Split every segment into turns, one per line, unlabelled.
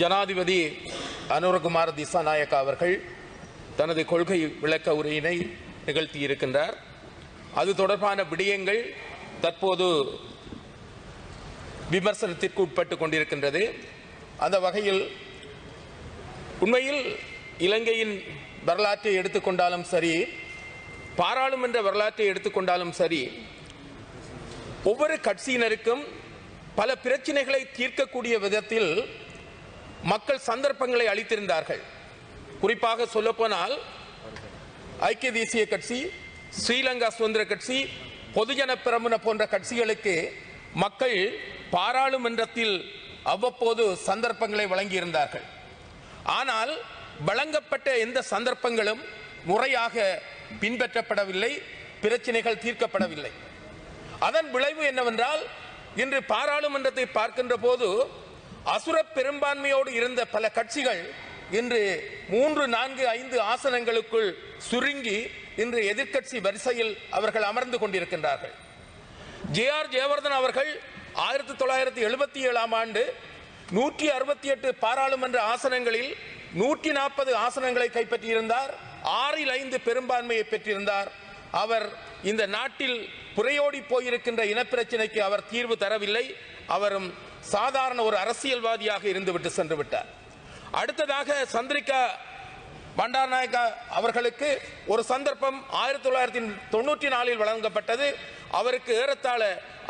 ஜனாதிபதி அனுரகுமார் திசாநாயக்கா அவர்கள் தனது கொள்கை விளக்க உரையினை நிகழ்த்தியிருக்கின்றார். அது தொடர்பான விடயங்கள் தற்போது விமர்சனத்திற்கு உட்பட்டு கொண்டிருக்கின்றது. அந்த வகையில் உண்மையில் இலங்கையின் வரலாற்றை எடுத்துக்கொண்டாலும் சரி பாராளுமன்ற வரலாற்றை எடுத்துக்கொண்டாலும் சரி ஒவ்வொரு கட்சியினருக்கும் பல பிரச்சனைகளை தீர்க்கக்கூடிய விதத்தில் மக்கள் சந்தர்ப்பங்களை அளித்திருந்தார்கள். குறிப்பாக சொல்லப்போனால் ஐக்கிய தேசிய கட்சி ஸ்ரீலங்கா சுதந்திர கட்சி பொதுஜன பிரமுன போன்ற கட்சிகளுக்கு மக்கள் பாராளுமன்றத்தில் அவ்வப்போது சந்தர்ப்பங்களை வழங்கியிருந்தார்கள். ஆனால் வழங்கப்பட்ட எந்த சந்தர்ப்பங்களும் முறையாக பின்பற்றப்படவில்லை பிரச்சனைகள் தீர்க்கப்படவில்லை. அதன் விளைவு என்னவென்றால் இன்று பாராளுமன்றத்தை பார்க்கின்ற போது அசுர பெரும்பான்மையோடு இருந்த பல கட்சிகள் இன்று மூன்று நான்கு ஐந்து ஆசனங்களுக்குள் சுருங்கி இன்று எதிர்க்கட்சி வரிசையில் அவர்கள் அமர்ந்து கொண்டிருக்கின்றார்கள். ஜே ஆர் ஜெயவர்தன் அவர்கள் ஆயிரத்தி தொள்ளாயிரத்தி எழுபத்தி ஏழாம் ஆண்டு நூற்றி அறுபத்தி எட்டு பாராளுமன்ற ஆசனங்களில் நூற்றி நாற்பது ஆசனங்களை கைப்பற்றியிருந்தார். ஆறில் ஐந்து பெரும்பான்மையை பெற்றிருந்தார். அவர் இந்த நாட்டில் புறையோடி போயிருக்கின்ற இனப்பிரச்சினைக்கு அவர் தீர்வு தரவில்லை. அவரும் சாதாரண ஒரு அரசியல்வாதியாக இருந்துவிட்டு சென்று விட்டார் அடுத்ததாக சந்திரிகா பண்டாரநாயக்கா அவர்களுக்கு ஒரு சந்தர்ப்பம் ஆயிரத்தி தொள்ளாயிரத்தி தொண்ணூற்றி நாலில் வழங்கப்பட்டது. அவருக்கு ஏறத்தாழ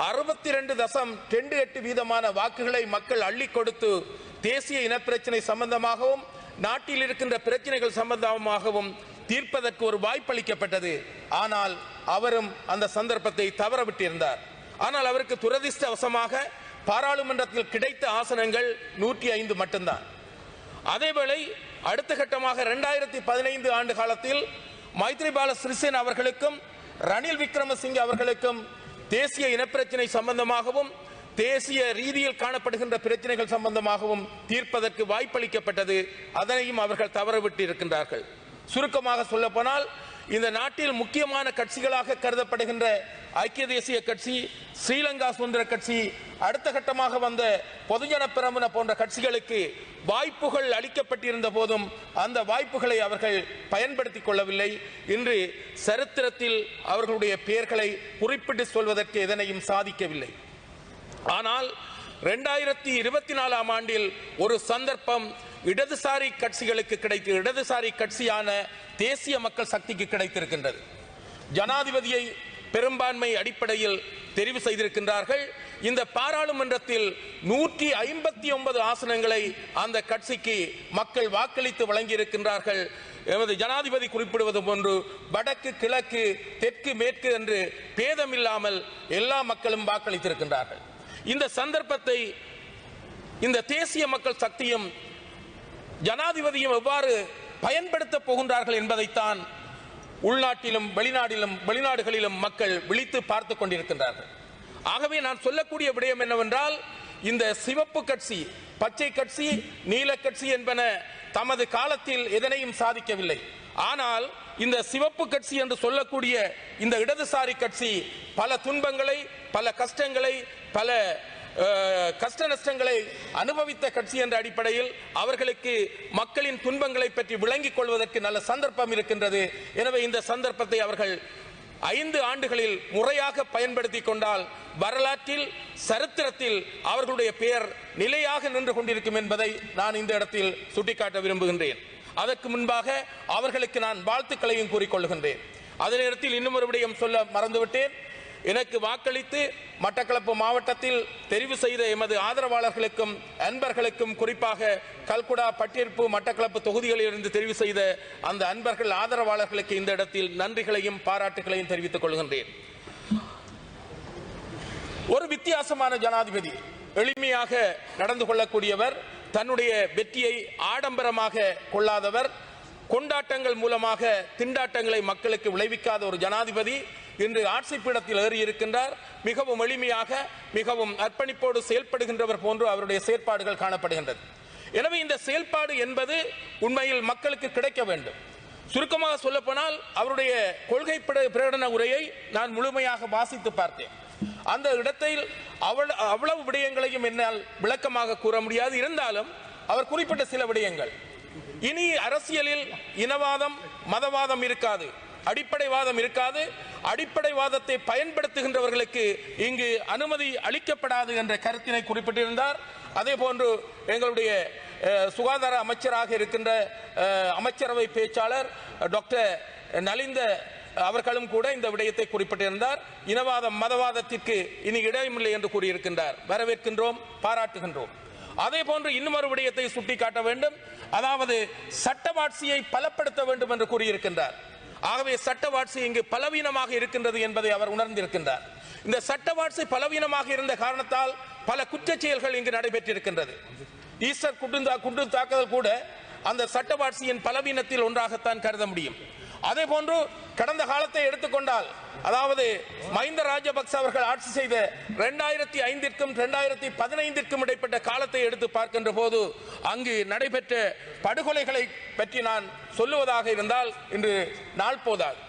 அறுபத்தி ரெண்டு தசம் ரெண்டு எட்டு வீதமான வாக்குகளை மக்கள் அள்ளி கொடுத்து தேசிய இனப்பிரச்சினை சம்பந்தமாகவும் நாட்டில் இருக்கின்ற பிரச்சனைகள் சம்பந்தமாகவும் தீர்ப்பதற்கு ஒரு வாய்ப்பளிக்கப்பட்டது. ஆனால் அவரும் அந்த சந்தர்ப்பத்தை தவறவிட்டிருந்தார். ஆனால் அவருக்கு துரதிர்ஷ்டவசமாக பாராளுமன்றத்தில் கிடைத்த ஆசனங்கள் நூற்றி ஐந்து மட்டும்தான். அதேவேளை அடுத்த கட்டமாக இரண்டாயிரத்தி பதினைந்து ஆண்டு காலத்தில் மைத்ரிபால சிறிசேன அவர்களுக்கும் ரணில் விக்ரமசிங்கே அவர்களுக்கும் தேசிய இனப்பிரச்சினை சம்பந்தமாகவும் தேசிய ரீதியில் காணப்படுகின்ற பிரச்சனைகள் சம்பந்தமாகவும் தீர்ப்பதற்கு வாய்ப்பளிக்கப்பட்டது. அதனையும் அவர்கள் தவறவிட்டு இருக்கின்றார்கள். சுருக்கமாக சொல்லப்போனால் இந்த நாட்டில் முக்கியமான கட்சிகளாக கருதப்படுகின்ற ஐக்கிய தேசிய கட்சி ஸ்ரீலங்கா சுதந்திர கட்சி அடுத்த கட்டமாக வந்த பொதுஜன பிரமுன போன்ற கட்சிகளுக்கு வாய்ப்புகள் அளிக்கப்பட்டிருந்த போதும் அந்த வாய்ப்புகளை அவர்கள் பயன்படுத்திக் கொள்ளவில்லை. இன்று சரித்திரத்தில் அவர்களுடைய பெயர்களை குறிப்பிட்டு சொல்வதற்கு எதனையும் சாதிக்கவில்லை. ஆனால் ரெண்டாயிரத்தி இருபத்தி நாலாம் ஆண்டில் ஒரு சந்தர்ப்பம் இடதுசாரி கட்சிகளுக்கு கிடைத்து இடதுசாரி கட்சியான தேசிய மக்கள் சக்திக்கு கிடைத்திருக்கின்றது. ஜனாதிபதியை பெரும்பான்மை அடிப்படையில் தெரிவு செய்திருக்கின்றார்கள். இந்த பாராளுமன்றத்தில் நூற்றி ஐம்பத்தி ஒன்பது ஆசனங்களை அந்த கட்சிக்கு மக்கள் வாக்களித்து வழங்கியிருக்கின்றார்கள். எமது ஜனாதிபதி குறிப்பிடுவது போன்று வடக்கு கிழக்கு தெற்கு மேற்கு என்று பேதமில்லாமல் எல்லா மக்களும் வாக்களித்திருக்கின்றார்கள். இந்த சந்தர்ப்பத்தை இந்த தேசிய மக்கள் சக்தியும் ஜனாதிபதியும் எவ்வாறு பயன்படுத்தப் போகின்றார்கள் என்பதைத்தான் உள்நாட்டிலும் வெளிநாட்டிலும் வெளிநாடுகளிலும் மக்கள் விழித்து பார்த்து கொண்டிருக்கின்றார்கள். ஆகவே நான் சொல்லக்கூடிய விடயம் என்னவென்றால் இந்த சிவப்பு கட்சி பச்சை கட்சி நீல கட்சி என்பன தமது காலத்தில் எதனையும் சாதிக்கவில்லை. ஆனால் இந்த சிவப்பு கட்சி என்று சொல்லக்கூடிய இந்த இடதுசாரி கட்சி பல துன்பங்களை பல கஷ்டங்களை பல கஷ்ட நஷ்டங்களை அனுபவித்த கட்சி என்ற அடிப்படையில் அவர்களுக்கு மக்களின் துன்பங்களை பற்றி விளங்கிக் கொள்வதற்கு நல்ல சந்தர்ப்பம் இருக்கின்றது. எனவே இந்த சந்தர்ப்பத்தை அவர்கள் ஐந்து ஆண்டுகளில் முறையாக பயன்படுத்தி கொண்டால் வரலாற்றில் சரித்திரத்தில் அவர்களுடைய பெயர் நிலையாக நின்று கொண்டிருக்கும் என்பதை நான் இந்த இடத்தில் சுட்டிக்காட்ட விரும்புகின்றேன். அதற்கு முன்பாக அவர்களுக்கு நான் வாழ்த்துக்களையும் கூறிக்கொள்கின்றேன் அதே நேரத்தில் இன்னும் ஒரு விடயம் சொல்ல மறந்துவிட்டேன். எனக்கு வாக்களித்து மட்டக்களப்பு மாவட்டத்தில் தெரிவு செய்த எமது ஆதரவாளர்களுக்கும் அன்பர்களுக்கும் குறிப்பாக கல்குடா பட்டிருப்பு மட்டக்களப்பு தொகுதிகளிலிருந்து தெரிவு செய்த அந்த அன்பர்கள் ஆதரவாளர்களுக்கு இந்த இடத்தில் நன்றிகளையும் பாராட்டுகளையும் தெரிவித்துக் கொள்கின்றேன். ஒரு வித்தியாசமான ஜனாதிபதி எளிமையாக நடந்து கொள்ளக்கூடியவர் தன்னுடைய வெற்றியை ஆடம்பரமாக கொள்ளாதவர் கொண்டாட்டங்கள் மூலமாக திண்டாட்டங்களை மக்களுக்கு விளைவிக்காத ஒரு ஜனாதிபதி இன்று ஆட்சி பீடத்தில் ஏறி இருக்கின்றார் மிகவும் எளிமையாக மிகவும் அர்ப்பணிப்போடு செயல்படுகின்றவர் போன்று அவருடைய செயற்பாடுகள் காணப்படுகின்றது. எனவே இந்த செயல்பாடு என்பது உண்மையில் மக்களுக்கு கிடைக்க வேண்டும். சுருக்கமாக சொல்லப்போனால் அவருடைய கொள்கை பிரகடன உரையை நான் முழுமையாக வாசித்து பார்த்தேன். அந்த இடத்தில் அவள் அவ்வளவு விடயங்களையும் என்னால் விளக்கமாக கூற முடியாது. இருந்தாலும் அவர் குறிப்பிட்ட சில விடயங்கள். இனி அரசியலில் இனவாதம் மதவாதம் இருக்காது. அடிப்படைவாதம் இருக்காது. அடிப்படைவாதத்தை பயன்படுத்துகின்றவர்களுக்கு இங்கு அனுமதி அளிக்கப்படாது என்ற கருத்தினை குறிப்பிட்டிருந்தார். அதே போன்று எங்களுடைய சுகாதார அமைச்சராக இருக்கின்ற அமைச்சரவை பேச்சாளர் டாக்டர் நலிந்த அவர்களும் கூட இந்த விடயத்தை குறிப்பிட்டிருந்தார். இனவாதம் மதவாதத்திற்கு இனி இடமில்லை என்று கூறியிருக்கின்றார். வரவேற்கின்றோம் பாராட்டுகின்றோம். அதே போன்று இன்னும் ஒரு விடயத்தை சுட்டிக்காட்ட வேண்டும். அதாவது சட்டவாட்சியை பலப்படுத்த வேண்டும் என்று கூறியிருக்கின்றார். ஆகவே சட்டவாட்சி இங்கு பலவீனமாக இருக்கின்றது என்பதை அவர் உணர்ந்திருக்கின்றார். இந்த சட்டவாட்சி பலவீனமாக இருந்த காரணத்தால் பல குற்ற செயல்கள் இங்கு நடைபெற்றிருக்கின்றது. ஈஸ்டர் குண்டு குண்டு தாக்குதல் கூட அந்த சட்டவாட்சியின் பலவீனத்தில் ஒன்றாகத்தான் கருத முடியும். அதே போன்று கடந்த காலத்தை எடுத்துக்கொண்டால் அதாவது மஹிந்த ராஜபக்ச அவர்கள் ஆட்சி செய்த இரண்டாயிரத்தி ஐந்திற்கும் இரண்டாயிரத்தி பதினைந்திற்கும் இடைப்பட்ட காலத்தை எடுத்து பார்க்கின்ற போது அங்கு நடைபெற்ற படுகொலைகளை பற்றி நான் சொல்லுவதாக இருந்தால் இன்று நாள் போதாது.